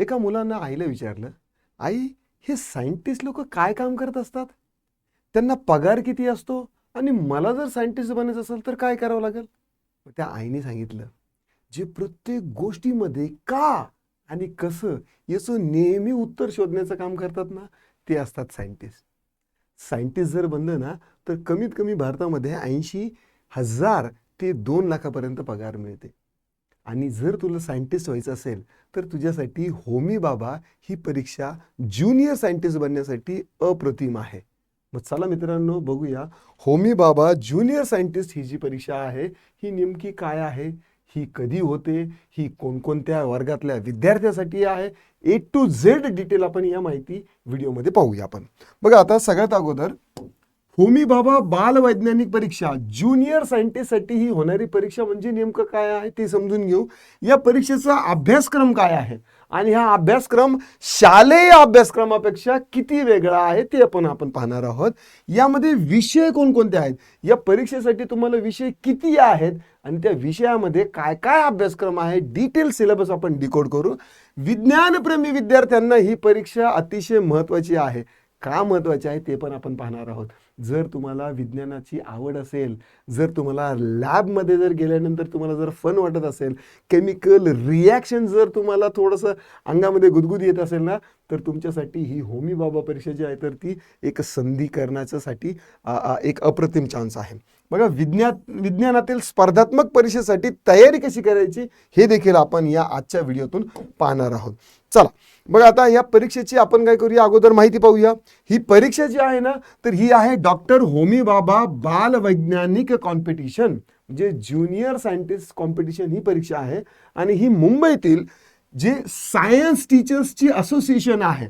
एका मुलानं आईला विचारलं आई हे सायंटिस्ट लोक काय काम करत असतात? त्यांना पगार किती असतो? आणि मला जर सायंटिस्ट बनायचं असेल तर काय करावं लागेल? त्या आईने सांगितलं जे प्रत्येक गोष्टीमध्ये का आणि कसं याचं नेहमी उत्तर शोधण्याचं काम करतात ना ते असतात सायंटिस्ट. सायंटिस्ट जर बनलं ना तर कमीत कमी भारतामध्ये ऐंशी हजार ते दोन लाखापर्यंत पगार मिळते. आणि जर तुला सायंटिस्ट व्हायचं असेल तर तुझ्यासाठी होमी बाबा ही परीक्षा ज्युनियर सायंटिस्ट बनण्यासाठी अप्रतिम आहे. मग चला मित्रांनो बघूया. होमी बाबा ज्युनियर सायंटिस्ट ही जी परीक्षा आहे ही नेमकी काय आहे? ही कधी होते? ही कोणकोणत्या वर्गातल्या विद्यार्थ्यासाठी आहे? ए टू झेड डिटेल आपण या माहिती व्हिडिओमध्ये पाहूया आपण. बघा आता सगळ्यात अगोदर होमी बाबा बाल वैज्ञानिक परीक्षा. ज्युनियर सायंटिस्टसाठी ही होणारी परीक्षा म्हणजे नेमकं काय आहे ते समजून घेऊ. या परीक्षेचा अभ्यासक्रम काय आहे? आणि हा अभ्यासक्रम शालेय अभ्यासक्रमापेक्षा किती वेगळा आहे ते पण आपण पाहणार आहोत. यामध्ये विषय कोणकोणते आहेत? या परीक्षेसाठी तुम्हाला विषय किती आहेत? आणि त्या विषयामध्ये काय काय अभ्यासक्रम आहे? डिटेल सिलेबस आपण डिकोड करू. विज्ञानप्रेमी विद्यार्थ्यांना ही परीक्षा अतिशय महत्त्वाची आहे. का महत्त्वाची आहे ते पण आपण पाहणार आहोत. जर तुम्हाला विज्ञानाची आवड असेल जर तुम्हाला लॅबमध्ये जर गेल्यानंतर तुम्हाला जर फन वाटत असेल केमिकल रिॲक्शन जर तुम्हाला थोडंसं अंगामध्ये गुदगुदी येत असेल ना तर तुमच्यासाठी ही होमी बाबा परीक्षा जी आहे तर ती एक संधी करण्याच्यासाठी एक अप्रतिम चान्स आहे. बघा विज्ञान विज्ञानातील स्पर्धात्मक परीक्षेसाठी तयारी कशी करायची हे देखील आपण या आजच्या व्हिडिओतून पाहणार आहोत. चला बघा आता या परीक्षेची आपण काय करूया अगोदर माहिती पाहूया. ही परीक्षा जी आहे ना तर ही आहे डॉक्टर होमी बाबा बाल वैज्ञानिक कॉम्पिटिशन म्हणजे ज्युनियर सायंटिस्ट कॉम्पिटिशन ही परीक्षा आहे. आणि ही मुंबईतील जे सायन्स टीचर्सची असोसिएशन आहे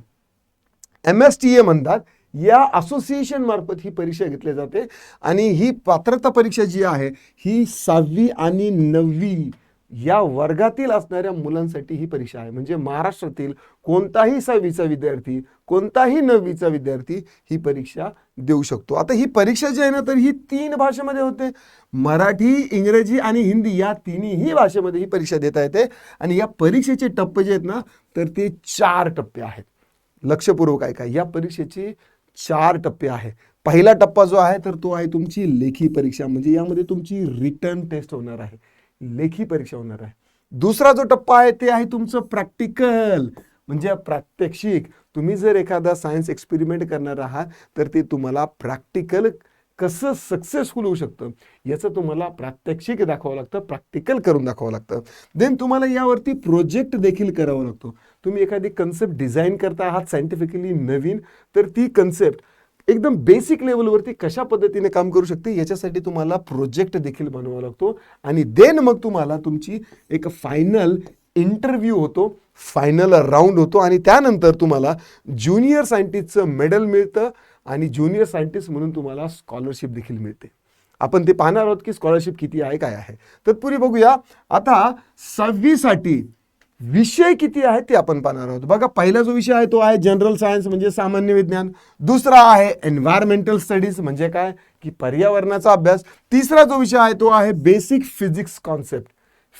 एम एस टी ए म्हणतात या असोसिएशन मार्फत ही परीक्षा घेतली जाते. आणि ही पात्रता परीक्षा जी आहे ही सहावी आणि नववी या वर्गातील असणाऱ्या मुलांसाठी ही परीक्षा आहे. म्हणजे महाराष्ट्रातील कोणताही सहावीचा विद्यार्थी कोणताही नववीचा विद्यार्थी ही परीक्षा देऊ शकतो. आता ही परीक्षा जी आहे ना तर ही तीन भाषेमध्ये होते. मराठी इंग्रजी आणि हिंदी या तिन्ही भाषेमध्ये ही परीक्षा देता येते. आणि या परीक्षेचे टप्पे जे आहेत ना तर ते चार टप्पे आहेत. लक्षपूर्वक आहे या परीक्षेची चार टप्पे आहे. पहिला टप्पा जो आहे तर तो आहे तुमची लेखी परीक्षा. म्हणजे यामध्ये तुमची रिटर्न टेस्ट होणार आहे. लेखी परीक्षा होणार आहे. दुसरा जो टप्पा आहे ते आहे तुमचं प्रॅक्टिकल. म्हणजे प्रात्यक्षिक. तुम्ही जर एखादा सायन्स एक्सपेरिमेंट करणार आहात तर ते तुम्हाला प्रॅक्टिकल कसं सक्सेसफुल होऊ शकतं याचं तुम्हाला प्रात्यक्षिक दाखवावं लागतं प्रॅक्टिकल करून दाखवावं लागतं. देन तुम्हाला यावरती प्रोजेक्ट देखील करावा लागतो. तुम्ही एखादी कन्सेप्ट डिझाईन करता आहात सायंटिफिकली नवीन तर ती कन्सेप्ट एकदम बेसिक लेवलवरती कशा पद्धतीने काम करू शकते याच्यासाठी तुम्हाला प्रोजेक्ट देखील बनवावा लागतो. आणि देन मग तुम्हाला तुमची एक फायनल इंटरव्ह्यू होतो फायनल राऊंड होतो. आणि त्यानंतर तुम्हाला ज्युनियर सायंटिस्टचं मेडल मिळतं. आणि ज्युनियर सायंटिस्ट म्हणून तुम्हाला स्कॉलरशिप देखील मिळते. आपण ते पाहणार आहोत की स्कॉलरशिप किती आहे काय आहे. तत्पूर्वी बघूया आता सहावीसाठी विषय किती आहे ते आपण पाहणार आहोत. बघा पहिला जो विषय आहे तो आहे जनरल सायन्स म्हणजे सामान्य विज्ञान. दुसरा आहे एन्व्हायरमेंटल स्टडीज म्हणजे काय? की पर्यावरणाचा अभ्यास. तिसरा जो विषय आहे तो आहे बेसिक फिजिक्स कॉन्सेप्ट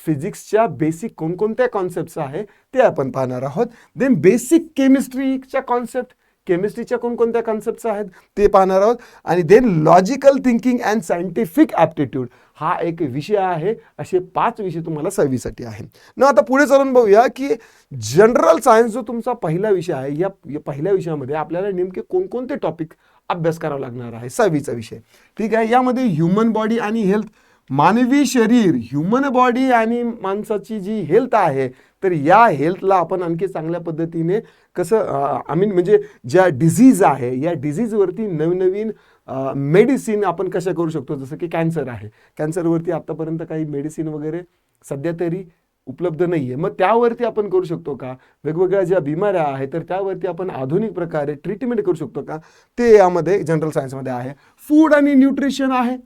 फिजिक्सच्या बेसिक कोणकोणत्या कॉन्सेप्ट आहे ते आपण पाहणार आहोत. देन बेसिक केमिस्ट्रीच्या कॉन्सेप्ट केमिस्ट्रीच्या कोणकोणत्या कॉन्सेप्ट आहेत ते पाहणार आहोत. आणि then logical thinking and scientific aptitude हा एक विषय आहे. असे पाच विषय तुम्हाला सहावीसाठी आहे न आता पुढे चालून बघूया की जनरल सायन्स जो तुमचा पहिला विषय आहे या या पहिल्या विषयामध्ये आपल्याला नेमके कोणकोणते टॉपिक अभ्यास करावा लागणार आहे? सहावीचा विषय. ठीक आहे? यामध्ये ह्युमन बॉडी आणि हेल्थ मानवी शरीर ह्युमन बॉडी आणि माणसाची जी हेल्थ आहे तर या हेल्थला आपण आणखी चांगल्या पद्धतीने कसं आय मीन म्हणजे ज्या डिझीज आहे या डिझीजवरती नवनवीन मेडिसिन आपण कशा करू शकतो? जसं की कॅन्सर आहे. कॅन्सरवरती आत्तापर्यंत काही मेडिसिन वगैरे सध्या तरी उपलब्ध नाही आहे मग त्यावरती आपण करू शकतो का? वेगवेगळ्या ज्या बिमाऱ्या आहेत तर त्यावरती आपण आधुनिक प्रकारे ट्रीटमेंट करू शकतो का? ते यामध्ये जनरल सायन्समध्ये आहे. फूड आणि न्यूट्रिशन आहे.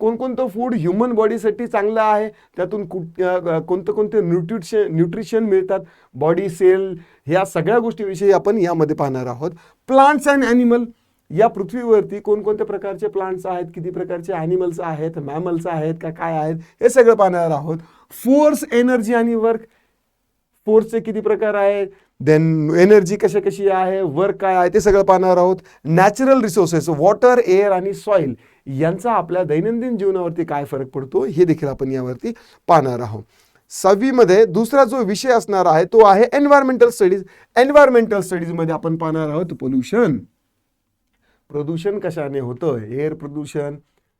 कोणकोणतं फूड ह्युमन बॉडीसाठी चांगलं आहे? त्यातून कुठ कोणते कोणते न्यूट्रिशन न्यूट्रिशन मिळतात? बॉडी सेल ह्या सगळ्या गोष्टीविषयी आपण यामध्ये पाहणार आहोत. प्लांट्स अँड ॲनिमल या पृथ्वीवरती कोणकोणत्या प्रकारचे प्लांट्स आहेत? किती प्रकारचे ॲनिमल्स आहेत? मॅमल्स आहेत का काय आहेत? हे सगळं पाहणार आहोत. फोर्स एनर्जी आणि वर्क फोर्सचे किती प्रकार आहेत? देन एनर्जी कशा कशी आहे? वर्क काय आहे? ते सगळं पाहणार आहोत. नॅचरल रिसोर्सेस वॉटर एअर आणि सॉईल यांचा आपल्या दैनंदिन जीवनावरती काय फरक पडतो हे देखील आपण यावरती पाहणार आहोत. सहावीमध्ये दुसरा जो विषय असणार आहे तो आहे एन्व्हायरमेंटल स्टडीज एन्व्हायरमेंटल स्टडीजमध्ये आपण पाहणार आहोत पोल्युशन प्रदूषण कशाने होतं एअर प्रदूषण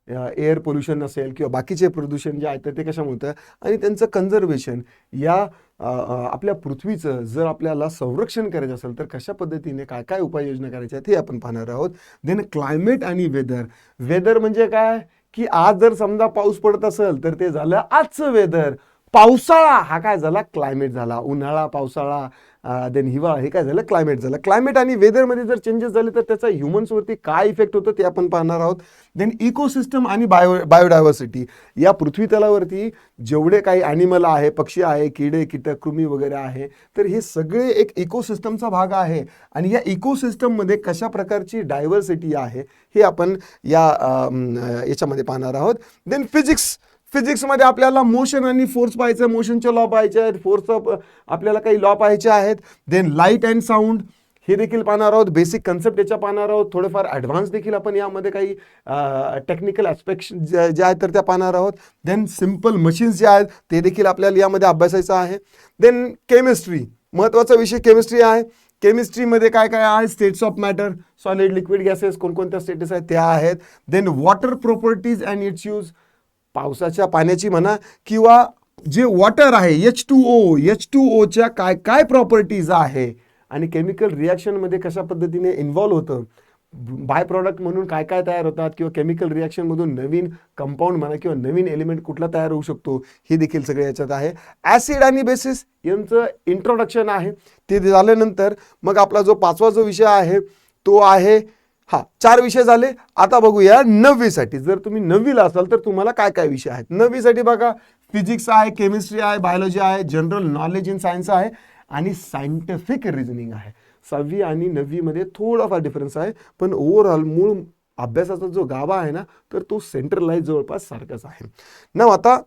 एअर पोल्युशन असेल किंवा बाकीचे प्रदूषण जे आहे ते कशामुळे होतं? आणि त्यांचं कन्झर्वेशन या आपल्या पृथ्वीचं जर आपल्याला संरक्षण करायचं असेल तर कशा पद्धतीने काय काय उपाययोजना करायच्या ते हे आपण पाहणार आहोत. देन क्लायमेट आणि वेदर वेदर म्हणजे काय? की आज जर समजा पाऊस पडत असेल तर ते झालं आजचं वेदर पावसाळा हा काय झाला? क्लायमेट झाला. उन्हाळा पावसाळा. देन हिवा हे काय झालं? क्लायमेट झालं. क्लायमेट आणि वेदरमध्ये जर चेंजेस झाले तर त्याचा ह्युमन्सवरती काय इफेक्ट होतो ते आपण पाहणार आहोत. देन इकोसिस्टम आणि बायो बायोडायव्हर्सिटी या पृथ्वी तलावरती जेवढे काही ॲनिमल आहे पक्षी आहे किडे कीटक कृमी वगैरे आहे तर हे सगळे एक इकोसिस्टमचा भाग आहे. आणि या इकोसिस्टममध्ये कशा प्रकारची डायव्हर्सिटी आहे हे आपण या याच्यामध्ये पाहणार आहोत. देन फिजिक्स फिजिक्समध्ये आपल्याला मोशन आणि फोर्स पाहायचं आहे मोशनचे लॉ पाहायचे आहेत फोर्सचा आपल्याला काही लॉ पाहायचे आहेत. देन लाइट अँड साऊंड हे देखील पाहणार आहोत. बेसिक कन्सेप्ट याच्या पाहणार आहोत. थोडेफार ॲडव्हान्स देखील आपण यामध्ये काही टेक्निकल ॲस्पेक्ट ज्या ज्या आहेत तर त्या पाहणार आहोत. देन सिंपल मशीन्स जे आहेत ते देखील आपल्याला यामध्ये अभ्यासायचं आहे. देन केमिस्ट्री महत्त्वाचा विषय केमिस्ट्री आहे. केमिस्ट्रीमध्ये काय काय आहे? States of matter solid liquid gases कोणकोणत्या स्टेटस आहेत? त्या आहेत. Then water properties and its use पावसाच्या पाण्याची म्हणा किंवा जे वॉटर आहे H two O H two ओच्या काय काय प्रॉपर्टीज आहे? आणि केमिकल रिॲक्शनमध्ये कशा पद्धतीने इन्व्हॉल्व होतं? बाय प्रॉडक्ट म्हणून काय काय तयार होतात? किंवा केमिकल रिॲक्शनमधून नवीन कंपाऊंड म्हणा किंवा नवीन एलिमेंट कुठला तयार होऊ शकतो? हे देखील सगळे याच्यात आहे. ॲसिड आणि बेसिस यांचं इंट्रोडक्शन आहे. ते झाल्यानंतर मग आपला जो पाचवा जो विषय आहे तो आहे हा चार विषय झाले. आता बघूया नववीसाठी. जर तुम्ही नववीला असाल तर तुम्हाला काय काय विषय आहेत? नववीसाठी बघा फिजिक्स आहे केमिस्ट्री आहे बायोलॉजी आहे जनरल नॉलेज इन सायन्स आहे आणि सायंटिफिक रिझनिंग आहे. सहावी आणि नववीमध्ये थोडाफार डिफरन्स आहे पण ओव्हरऑल मूळ अभ्यासाचा जो गाभा आहे ना तर तो सेंट्रलाइज जवळपास सारखाच आहे. ना आता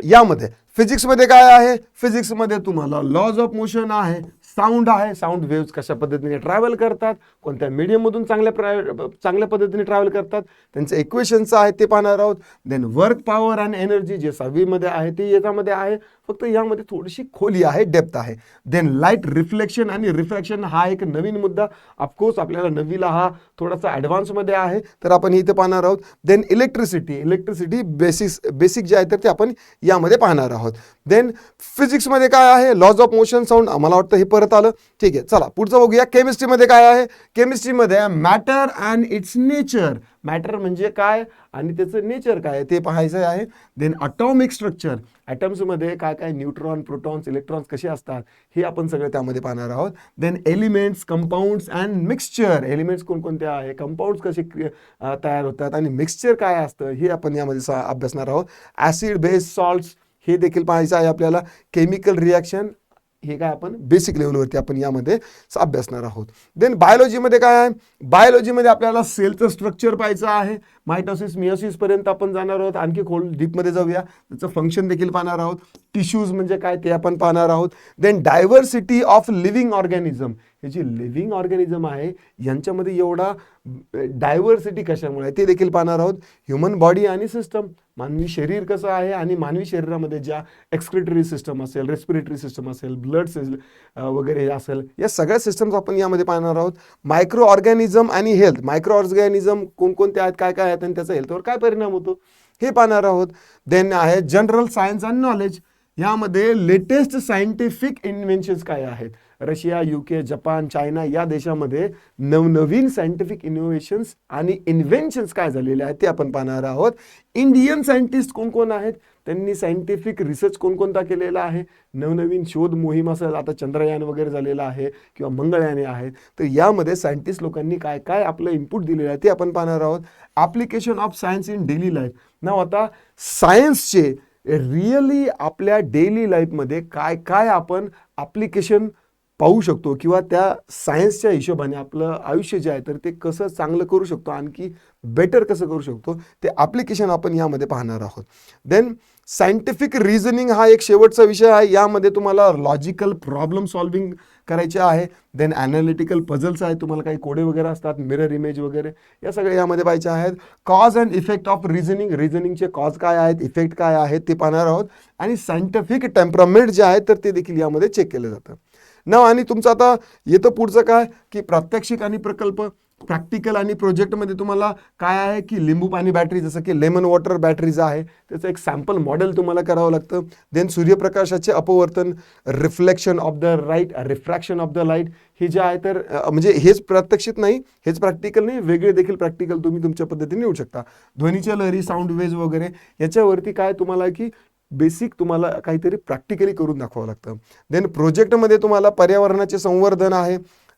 यामध्ये फिजिक्समध्ये काय आहे? फिजिक्समध्ये तुम्हाला लॉज ऑफ मोशन आहे. साऊंड आहे. साऊंड वेव्ज कशा पद्धतीने ट्रॅव्हल करतात? कोणत्या मीडियममधून चांगल्या प्राय चांगल्या पद्धतीने ट्रॅव्हल करतात? त्यांचं इक्वेशन्स आहे ते पाहणार आहोत. Then work power and energy जे सहावीमध्ये आहे ते याच्यामध्ये आहे. फक्त यामध्ये थोडीशी खोली आहे डेप्थ आहे. देन लाइट रिफ्लेक्शन आणि रिफ्रॅक्शन हा एक नवीन मुद्दा. ऑफकोर्स आपल्याला नवीला हा थोडासा ॲडव्हान्समध्ये आहे. तर आपण इथे पाहणार आहोत. Then electricity electricity basics basic जे आहे तर ते आपण यामध्ये पाहणार आहोत. देन फिजिक्समध्ये काय आहे? लॉज ऑफ मोशन साऊंड आम्हाला वाटतं हे परत आलं. ठीक आहे चला पुढचं बघूया. केमिस्ट्रीमध्ये काय आहे? केमिस्ट्रीमध्ये matter and its nature matter म्हणजे काय आणि त्याचं नेचर काय आहे ते पाहायचं आहे. देन अटॉमिक स्ट्रक्चर ॲटम्समध्ये काय काय न्यूट्रॉन प्रोटॉन्स इलेक्ट्रॉन्स कसे असतात हे आपण सगळं त्यामध्ये पाहणार आहोत. Then elements compounds and mixture elements कोणकोणते आहे? कंपाऊंड्स कसे तयार होतात आणि मिक्सचर काय असतं हे आपण यामध्ये अभ्यासणार आहोत. ॲसिड बेस सॉल्ट्स हे देखील पाहायचं आहे आपल्याला. केमिकल रिॲक्शन हे काय आपण बेसिक लेवलवरती आपण यामध्ये अभ्यासणार आहोत. देन बायोलॉजीमध्ये काय आहे? बायोलॉजीमध्ये आपल्याला सेलचं स्ट्रक्चर पाहायचं आहे. मायटोसिस मियोसिसपर्यंत आपण जाणार आहोत. आणखी खोल डीपमध्ये जाऊया. त्याचं फंक्शन देखील पाहणार आहोत. टिश्यूज म्हणजे काय ते आपण पाहणार आहोत. Then diversity of living organism हे जी लिव्हिंग ऑर्गॅनिझम आहे यांच्यामध्ये एवढा डायव्हर्सिटी कशामुळे आहे ते देखील पाहणार आहोत. ह्युमन बॉडी आणि सिस्टम मानवी शरीर कसं आहे आणि मानवी शरीरामध्ये ज्या एक्सक्रिटरी सिस्टम असेल रेस्पिरेटरी सिस्टम असेल ब्लड वगैरे असेल या सगळ्या सिस्टम्स आपण यामध्ये पाहणार आहोत. मायक्रो ऑर्गॅनिझम आणि हेल्थ मायक्रो ऑर्गॅनिझम कोणकोणते आहेत काय काय आहेत? आणि त्याचा हेल्थवर काय परिणाम होतो? हे पाहणार आहोत. देन आहे जनरल सायन्स अँड नॉलेज यामध्ये लेटेस्ट सायंटिफिक इन्व्हेन्शन्स काय आहेत? रशिया युके जपान चायना या देशामध्ये नवनवीन सायंटिफिक इनोव्हेशन्स आणि इन्व्हेन्शन्स काय झालेले आहेत ते आपण पाहणार आहोत. इंडियन सायंटिस्ट कोण कोण आहेत? त्यांनी सायंटिफिक रिसर्च कोणकोणता केलेला आहे? नवनवीन शोध मोहीम असेल आता चंद्रयान वगैरे झालेलं आहे किंवा मंगळयाने आहेत तर यामध्ये सायंटिस्ट लोकांनी काय काय आपलं इनपुट दिलेलं आहे ते आपण पाहणार आहोत. Application of science in daily life ना आता सायन्सचे रिअली आपल्या डेली लाईफमध्ये काय काय आपण ॲप्लिकेशन पाहू शकतो किंवा त्या सायन्सच्या हिशोबाने आपलं आयुष्य जे आहे तर ते कसं चांगलं करू शकतो आणखी बेटर कसं करू शकतो ते ॲप्लिकेशन आपण यामध्ये पाहणार आहोत. देन सायंटिफिक रिझनिंग हा एक शेवटचा विषय आहे. यामध्ये तुम्हाला लॉजिकल प्रॉब्लेम सॉल्विंग करायचे आहे. देन ॲनालिटिकल पझल्स आहेत. तुम्हाला काही कोडे वगैरे असतात मिरर इमेज वगैरे या सगळ्या यामध्ये पाहिजे आहेत. Cause and effect of reasoning रिझनिंगचे cause काय आहेत इफेक्ट काय आहेत ते पाहणार आहोत. आणि सायंटिफिक टेम्परामेंट जे आहे तर ते देखील यामध्ये चेक केलं जातं. ना आणि तुमचं आता येतं पुढचं काय? की प्रात्यक्षिक आणि प्रकल्प प्रॅक्टिकल आणि प्रोजेक्टमध्ये तुम्हाला काय आहे की लिंबू पाणी बॅटरी जसं की लेमन वॉटर बॅटरीज आहे त्याचं एक सॅम्पल मॉडेल तुम्हाला करावं लागतं. देन सूर्यप्रकाशाचे अपवर्तन reflection of the light refraction of the light हे जे आहे तर म्हणजे हेच प्रात्यक्षित नाही हेच प्रॅक्टिकल नाही वेगळे देखील प्रॅक्टिकल तुम्ही तुमच्या पद्धतीने येऊ शकता. ध्वनीच्या लहरी साऊंड वेज वगैरे याच्यावरती काय तुम्हाला की बेसिक तुम्हाला काहीतरी प्रॅक्टिकली करून दाखवावं लागतं. देन प्रोजेक्टमध्ये तुम्हाला पर्यावरणाचे संवर्धन आहे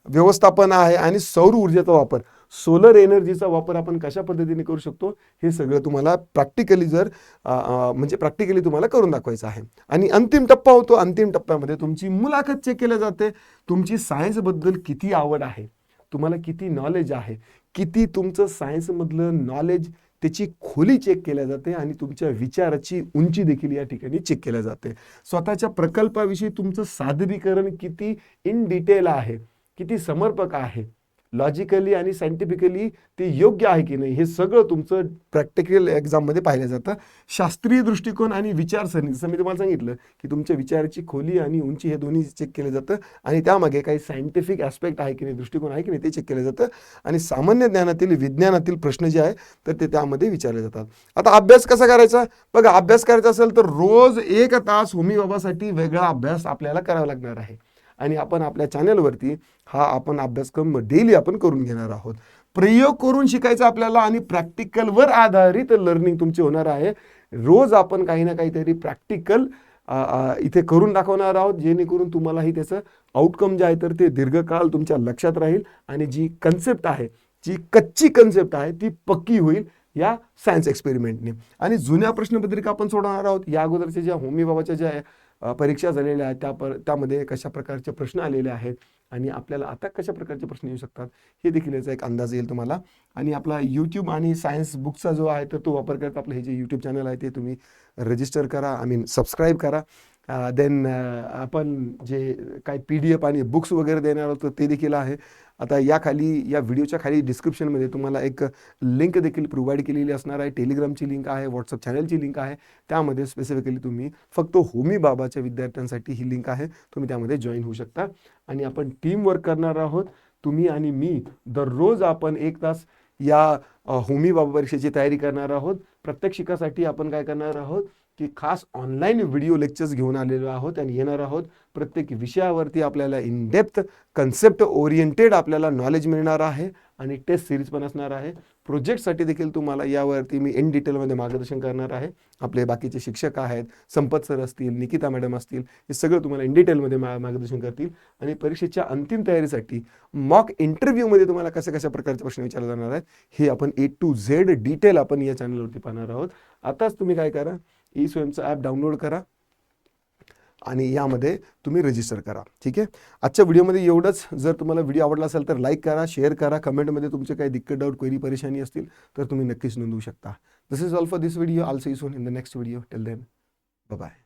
व्यवस्थापन आहे आणि सौर ऊर्जेचा वापर. सोलर एनर्जीचा वापर आपण कशा पद्धतीने करू शकतो? हे सगळं तुम्हाला प्रॅक्टिकली जर म्हणजे प्रॅक्टिकली तुम्हाला करून दाखवायचं आहे. आणि अंतिम टप्पा होतो. अंतिम टप्प्यामध्ये तुमची मुलाखत चेक केली जाते. तुमची सायन्सबद्दल किती आवड आहे? तुम्हाला किती नॉलेज आहे? किती तुमचं सायन्समधलं नॉलेज त्याची खोली चेक केल्या जाते आणि तुमच्या विचाराची उंची देखील या ठिकाणी चेक केल्या जाते. स्वतःच्या प्रकल्पाविषयी तुमचं सादरीकरण किती इन डिटेल आहे किती समर्पक आहे लॉजिकली आणि सायंटिफिकली ते योग्य आहे की नाही हे सगळं तुमचं प्रॅक्टिकल एक्झाममध्ये पाहिलं जातं. शास्त्रीय दृष्टिकोन आणि विचारसरणी जसं मी तुम्हाला सांगितलं की तुमच्या विचाराची खोली आणि उंची हे दोन्ही चेक केलं जातं आणि त्यामागे काही सायंटिफिक ॲस्पेक्ट आहे की नाही दृष्टिकोन आहे की नाही ते चेक केलं जातं आणि सामान्य ज्ञानातील विज्ञानातील प्रश्न जे आहे तर ते त्यामध्ये विचारले जातात. आता अभ्यास कसा करायचा? बघा अभ्यास करायचा असेल तर रोज एक तास होमी बाबासाठी वेगळा अभ्यास आपल्याला करावा लागणार आहे. आणि आपण आपल्या चॅनलवरती हा आपण अभ्यासक्रम डेली आपण करून घेणार आहोत. प्रयोग करून शिकायचं आपल्याला आणि प्रॅक्टिकलवर आधारित लर्निंग तुमची होणार आहे. रोज आपण काही ना काहीतरी प्रॅक्टिकल इथे करून दाखवणार आहोत जेणेकरून तुम्हालाही त्याचं आउटकम जे आहे तर ते दीर्घकाळ तुमच्या लक्षात राहील आणि जी कन्सेप्ट आहे जी कच्ची कन्सेप्ट आहे ती पक्की होईल या सायन्स एक्सपेरिमेंटने आणि जुन्या प्रश्नपत्रिका आपण सोडवणार आहोत. या अगोदरच्या ज्या होमी बाबाच्या ज्या परीक्षा झालेल्या आहेत त्या पर त्यामध्ये कशा प्रकारचे प्रश्न आलेले आहेत आणि आपल्याला आता कशा प्रकारचे प्रश्न येऊ शकतात हे देखील याचा एक अंदाज येईल तुम्हाला. आणि आपला यूट्यूब आणि सायन्स बुकचा जो आहे तर तो वापर करत आपलं हे जे यूट्यूब चॅनल आहे ते तुम्ही रजिस्टर करा आय मीन सबस्क्राईब करा. देन आपण जे काही पी डी एफ आणि बुक्स वगैरे देणार आहोत ते देखील आहे. आता या खाली या व्हिडिओच्या खाली डिस्क्रिप्शनमध्ये तुम्हाला एक लिंक देखील प्रोव्हाइड केलेली असणार आहे. टेलिग्रामची लिंक आहे व्हॉट्सअप चॅनलची लिंक आहे. त्यामध्ये स्पेसिफिकली तुम्ही फक्त होमी बाबाच्या विद्यार्थ्यांसाठी ही लिंक आहे. तुम्ही त्यामध्ये जॉईन होऊ शकता. आणि आपण टीम वर्क करणार आहोत. तुम्ही आणि मी दररोज आपण एक तास या होमी बाबा परीक्षेची तयारी करणार आहोत. प्रत्येक शिकासाठी आपण काय करणार आहोत? की खास ऑनलाईन व्हिडिओ लेक्चर्स घेऊन आलेलो आहोत आणि येणार आहोत. प्रत्येक विषयावरती आपल्याला इन डेप्थ कन्सेप्ट ओरिएंटेड आपल्याला नॉलेज मिळणार आहे आणि टेस्ट सिरीज पण असणार आहे. प्रोजेक्टसाठी देखील तुम्हाला यावरती मी इन डिटेलमध्ये मार्गदर्शन करणार आहे. आपले बाकीचे शिक्षक आहेत संपत सर असतील निकिता मॅडम असतील हे सगळं तुम्हाला इन डिटेलमध्ये मा मार्गदर्शन करतील. आणि परीक्षेच्या अंतिम तयारीसाठी मॉक इंटरव्ह्यूमध्ये तुम्हाला कशा कशा प्रकारचे प्रश्न विचारले जाणार आहेत हे आपण ए टू झेड डिटेल आपण या चॅनलवरती पाहणार आहोत. आताच तुम्ही काय करा ई स्वयंचं ॲप डाउनलोड करा आणि यामध्ये तुम्ही रजिस्टर करा. ठीक आहे? आजच्या व्हिडिओमध्ये एवढंच. जर तुम्हाला व्हिडिओ आवडला असेल तर लाईक करा शेअर करा. कमेंटमध्ये तुमचे काही दिक्कत डाऊट क्वेरी परेशानी असतील तर तुम्ही नक्कीच नोंदवू शकता. This is all for this video also is soon in the next video tell then bye